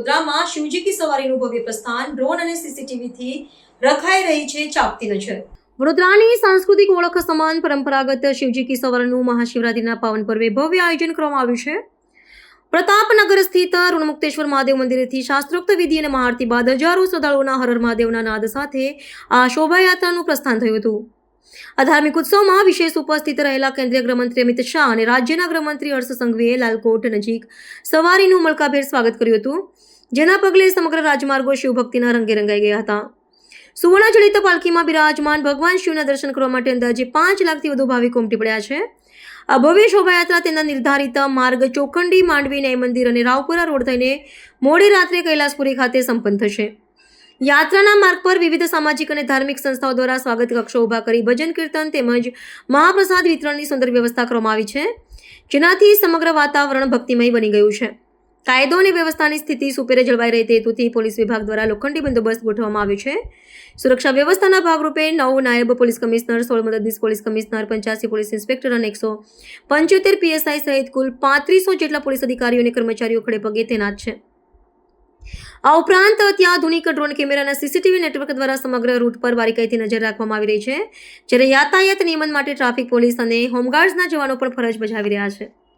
વડોદરામાં શિવજી કી સવારીનું ભવ્ય પ્રસ્થાન ડ્રોન અને સીસીટીવીથી રખાઈ રહી છે, ચાપતી નજર. વડોદરાની સાંસ્કૃતિક ઓળખ સમાન પરંપરાગત શિવજી કી સવારનું મહાશિવરાત્રિના પાવન પર્વે ભવ્ય આયોજન કરવામાં આવ્યું છે. પ્રતાપનગર સ્થિત ઋણમુક્તેશ્વર મહાદેવ મંદિરેથી શાસ્ત્રોક્ત વિધિ અને મહાઆરતી બાદ હજારો શ્રદ્ધાળુઓના હરર મહાદેવના નાદ સાથે આ શોભાયાત્રાનું પ્રસ્થાન થયું હતું. આ ધાર્મિક ઉત્સવમાં વિશેષ ઉપસ્થિત રહેલા કેન્દ્રીય ગૃહમંત્રી અમિત શાહ અને રાજ્યના ગૃહમંત્રી હર્ષ સંઘવીએ લાલકોટ નજીક સવારીનું મલકાભેર સ્વાગત કર્યું હતું, જેના પગલે સમગ્ર રાજમાર્ગો શિવભક્તિના રંગે રંગાઈ ગયા હતા. સુવર્ણ જડિત પાલખીમાં બિરાજમાન ભગવાન શિવના દર્શન કરવા માટે અંદાજે પાંચ લાખથી વધુ ભાવિકો ઉમટી પડ્યા છે. આ ભવ્ય શોભાયાત્રા તેના નિર્ધારિત માર્ગ ચોખંડી માંડવી ન્યાય મંદિર અને રાવપુરા રોડ થઈને મોડી રાત્રે કૈલાસપુરી ખાતે સંપન્ન થશે. યાત્રાના માર્ગ પર વિવિધ સામાજિક અને ધાર્મિક સંસ્થાઓ દ્વારા સ્વાગત કક્ષો ઊભા કરી ભજન કીર્તન તેમજ મહાપ્રસાદ વિતરણની સુંદર વ્યવસ્થા કરવામાં આવી છે, જેનાથી સમગ્ર વાતાવરણ ભક્તિમય બની ગયું છે. કાયદો અને વ્યવસ્થાની સ્થિતિ સુપેરે જળવાઈ રહે તે હેતુથી પોલીસ વિભાગ દ્વારા લોખંડી બંદોબસ્ત ગોઠવવામાં આવ્યો છે. સુરક્ષા વ્યવસ્થાના ભાગરૂપે નવ નાયબ પોલીસ કમિશનર, સોળ મદદનીશ પોલીસ કમિશનર, પંચ્યાસી પોલીસ ઇન્સ્પેક્ટર અને એકસો પંચોતેર પીએસઆઈ સહિત કુલ પાંત્રીસો જેટલા પોલીસ અધિકારીઓ અને કર્મચારીઓ ખડે પગે તૈનાત છે. આ ઉપરાંત ત્યાં આધુનિક ડ્રોન કેમેરાના સીસીટીવી નેટવર્ક દ્વારા સમગ્ર રૂટ પર બારીકાઈથી નજર રાખવામાં આવી રહી છે, જ્યારે યાતાયાત નિયમન માટે ટ્રાફિક પોલીસ અને હોમગાર્ડ્સના જવાનો પણ ફરજ બજાવી રહ્યા છે.